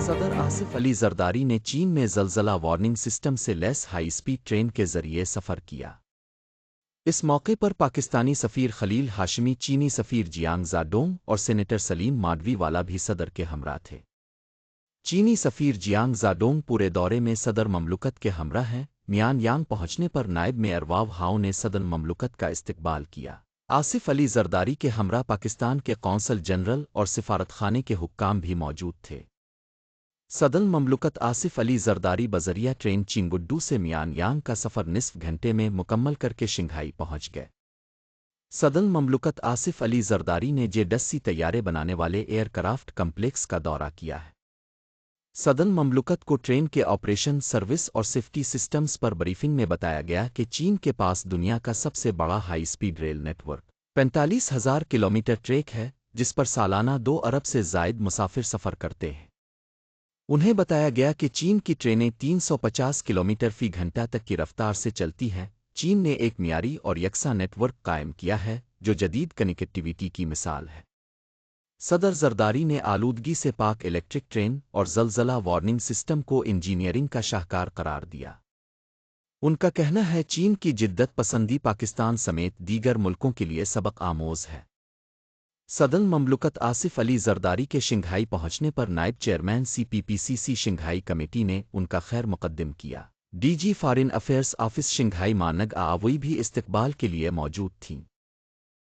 सदर आसिफ अली जरदारी ने चीन में जलजला वार्निंग सिस्टम से लेस हाई स्पीड ट्रेन के ज़रिए सफ़र किया। इस मौके पर पाकिस्तानी सफ़ीर खलील हाशमी, चीनी सफ़ीर जियांग जाडोंग और सेनेटर सलीम माडवी वाला भी सदर के हमरा थे। चीनी सफ़ीर जियांग जाडोंग पूरे दौरे में सदर ममलुकत के हमरा हैं। मियान यांग पहुँचने पर नायब में अरवाव हाउ ने सदर ममलुकत का इस्तकबाल किया। आसिफ अली जरदारी के हमरा पाकिस्तान के कौंसल जनरल और सिफारतखाने के हुक्काम भी मौजूद थे। सदन ममलुकत आसिफ अली जरदारी बजरिया ट्रेन चिंगुड्डू से मियान यांग का सफ़र निसफ घंटे में मुकम्मल करके शिंघाई पहुँच गए। सदन ममलुकत आसिफ अली जरदारी ने जे डस्सी तैयारे बनाने वाले एयरक्राफ्ट कम्प्लेक्स का दौरा किया है। सदन ममलुकत को ट्रेन के ऑपरेशन सर्विस और सेफ्टी सिस्टम्स पर ब्रीफिंग में बताया गया कि चीन के पास दुनिया का सबसे बड़ा हाई स्पीड रेल नेटवर्क, पैंतालीस हज़ार किलोमीटर ट्रैक है, जिस पर सालाना दो अरब से जायद मुसाफिर सफ़र करते हैं। उन्हें बताया गया कि चीन की ट्रेनें 350 किलोमीटर फ़ी घंटा तक की रफ्तार से चलती हैं। चीन ने एक मियारी और यकसा नेटवर्क कायम किया है, जो जदीद कनेक्टिविटी की मिसाल है। सदर जरदारी ने आलूदगी से पाक इलेक्ट्रिक ट्रेन और जलजला वार्निंग सिस्टम को इंजीनियरिंग का शाहकार करार दिया। उनका कहना है, चीन की जिद्दत पसंदी पाकिस्तान समेत दीगर मुल्कों के लिए सबक आमोज है। सदन ममलुकत आसिफ अली जरदारी के शिंघाई पहुँचने पर नायब चेयरमैन सीपीपीसीसी शिंघाई कमेटी ने उनका खैर मुकदम किया। डीजी फॉरेन अफेयर्स ऑफ़िस शिंघाई मानग आवई भी इस्तकबाल के लिए मौजूद थीं।